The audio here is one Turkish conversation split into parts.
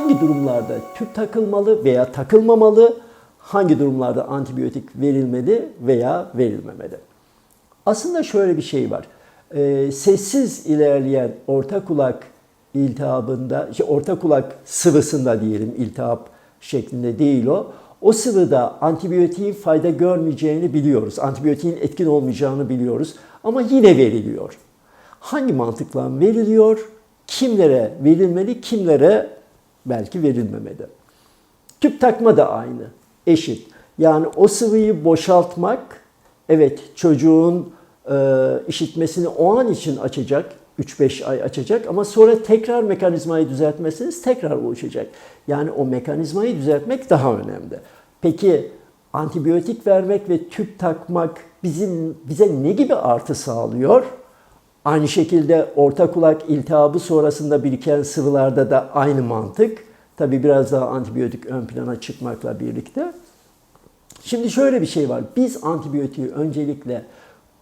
hangi durumlarda tüp takılmalı veya takılmamalı, hangi durumlarda antibiyotik verilmeli veya verilmemeli. Aslında şöyle bir şey var. Ee, sessiz ilerleyen orta kulak iltihabında, işte orta kulak sıvısında diyelim iltihap şeklinde değil o. O sıvıda antibiyotiğin fayda görmeyeceğini biliyoruz. Antibiyotiğin etkin olmayacağını biliyoruz. Ama yine veriliyor. Hangi mantıkla veriliyor? Kimlere verilmeli, kimlere belki verilmemeli. Tüp takma da aynı, eşit. Yani o sıvıyı boşaltmak, evet çocuğun e, işitmesini o an için açacak, 3-5 ay açacak ama sonra tekrar mekanizmayı düzeltmesiniz tekrar oluşacak. Yani o mekanizmayı düzeltmek daha önemli. Peki antibiyotik vermek ve tüp takmak bizim bize ne gibi artı sağlıyor? Aynı şekilde orta kulak iltihabı sonrasında biriken sıvılarda da aynı mantık. Tabi biraz daha antibiyotik ön plana çıkmakla birlikte. Şimdi şöyle bir şey var. Biz antibiyotiği öncelikle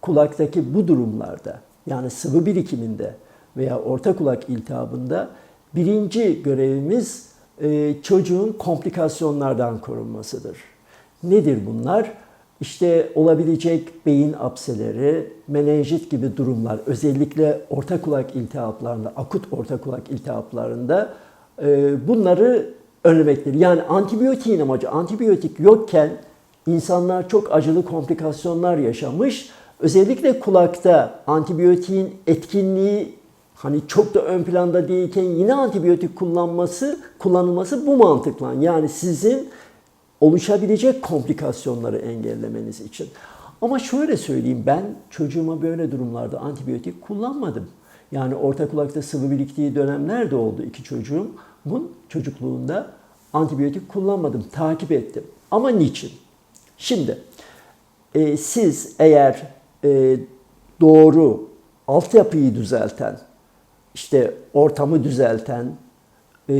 kulaktaki bu durumlarda yani sıvı birikiminde veya orta kulak iltihabında birinci görevimiz e, çocuğun komplikasyonlardan korunmasıdır. Nedir bunlar? İşte olabilecek beyin apseleri, menenjit gibi durumlar, özellikle orta kulak iltihaplarında, akut orta kulak iltihaplarında e, bunları önlemektir. Yani antibiyotiğin amacı, antibiyotik yokken insanlar çok acılı komplikasyonlar yaşamış. Özellikle kulakta antibiyotiğin etkinliği hani çok da ön planda değilken yine antibiyotik kullanması, kullanılması bu mantıkla. Yani sizin oluşabilecek komplikasyonları engellemeniz için. Ama şöyle söyleyeyim ben çocuğuma böyle durumlarda antibiyotik kullanmadım. Yani orta kulakta sıvı biriktiği dönemler de oldu iki çocuğumun çocukluğunda antibiyotik kullanmadım, takip ettim. Ama niçin? Şimdi e, siz eğer e, doğru altyapıyı düzelten, işte ortamı düzelten, e,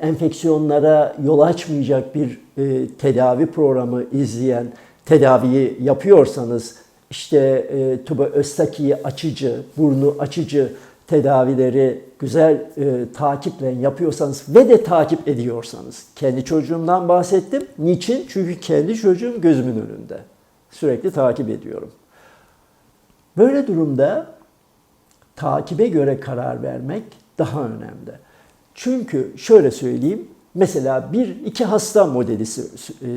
enfeksiyonlara yol açmayacak bir e, tedavi programı izleyen tedaviyi yapıyorsanız işte e, tuberöstakiyi açıcı, burnu açıcı tedavileri güzel e, takiple yapıyorsanız ve de takip ediyorsanız kendi çocuğumdan bahsettim. Niçin? Çünkü kendi çocuğum gözümün önünde. Sürekli takip ediyorum. Böyle durumda takibe göre karar vermek daha önemli. Çünkü şöyle söyleyeyim, mesela bir iki hasta modeli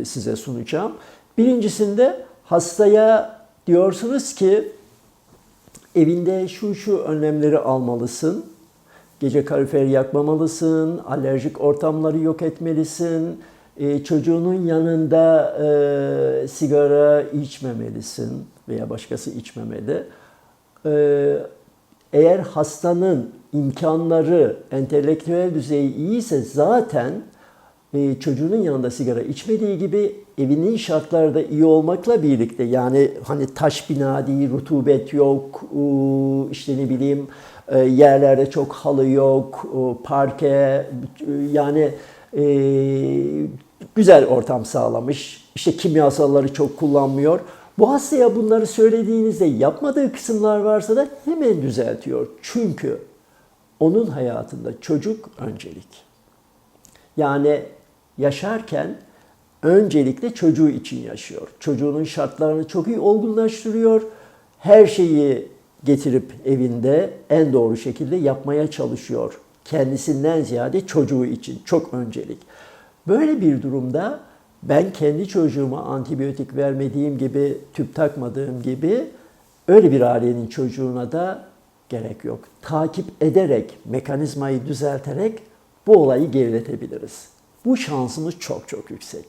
size sunacağım. Birincisinde hastaya diyorsunuz ki evinde şu şu önlemleri almalısın. Gece kaloriferi yakmamalısın, alerjik ortamları yok etmelisin, e, çocuğunun yanında e, sigara içmemelisin veya başkası içmemeli. E, eğer hastanın imkanları, entelektüel düzeyi iyiyse zaten e, çocuğunun yanında sigara içmediği gibi evinin şartları da iyi olmakla birlikte yani hani taş bina değil, rutubet yok, işte ne bileyim e, yerlerde çok halı yok, parke yani e, güzel ortam sağlamış. İşte kimyasalları çok kullanmıyor. Bu hastaya bunları söylediğinizde yapmadığı kısımlar varsa da hemen düzeltiyor. Çünkü onun hayatında çocuk öncelik. Yani yaşarken öncelikle çocuğu için yaşıyor. Çocuğunun şartlarını çok iyi olgunlaştırıyor. Her şeyi getirip evinde en doğru şekilde yapmaya çalışıyor. Kendisinden ziyade çocuğu için çok öncelik. Böyle bir durumda ben kendi çocuğuma antibiyotik vermediğim gibi, tüp takmadığım gibi öyle bir ailenin çocuğuna da gerek yok. Takip ederek, mekanizmayı düzelterek bu olayı geriletebiliriz. Bu şansımız çok çok yüksek.